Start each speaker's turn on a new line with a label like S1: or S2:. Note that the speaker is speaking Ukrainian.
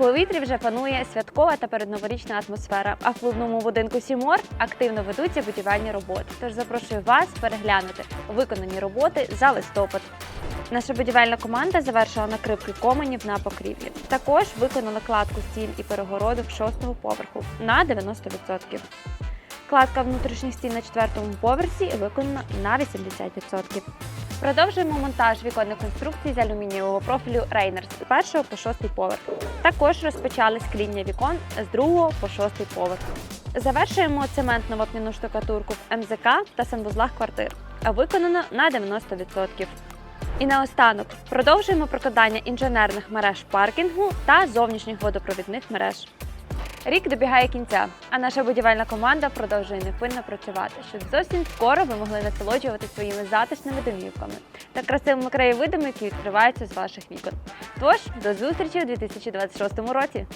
S1: повітрі вже панує святкова та передноворічна атмосфера. А в клубному будинку Сімор активно ведуться будівельні роботи. Тож запрошую вас переглянути виконані роботи за листопад. Наша будівельна команда завершила накривки коменів на покрівлі. Також виконала кладку стін і перегородок шостого поверху на 90%. Кладка внутрішніх стін на четвертому поверсі виконана на 80%. Продовжуємо монтаж віконних конструкцій з алюмінієвого профілю Рейнерс з першого по шостий поверх. Також розпочали скління вікон з другого по шостий поверх. Завершуємо цементно вапняну штукатурку в МЗК та санвузлах квартир. Виконано на 90%. І наостанок продовжуємо прокладання інженерних мереж паркінгу та зовнішніх водопровідних мереж. Рік добігає кінця, а наша будівельна команда продовжує невпинно працювати, щоб зовсім скоро ви могли насолоджувати своїми затишними домівками та красивими краєвидами, які відкриваються з ваших вікон. Тож до зустрічі у 2026 році!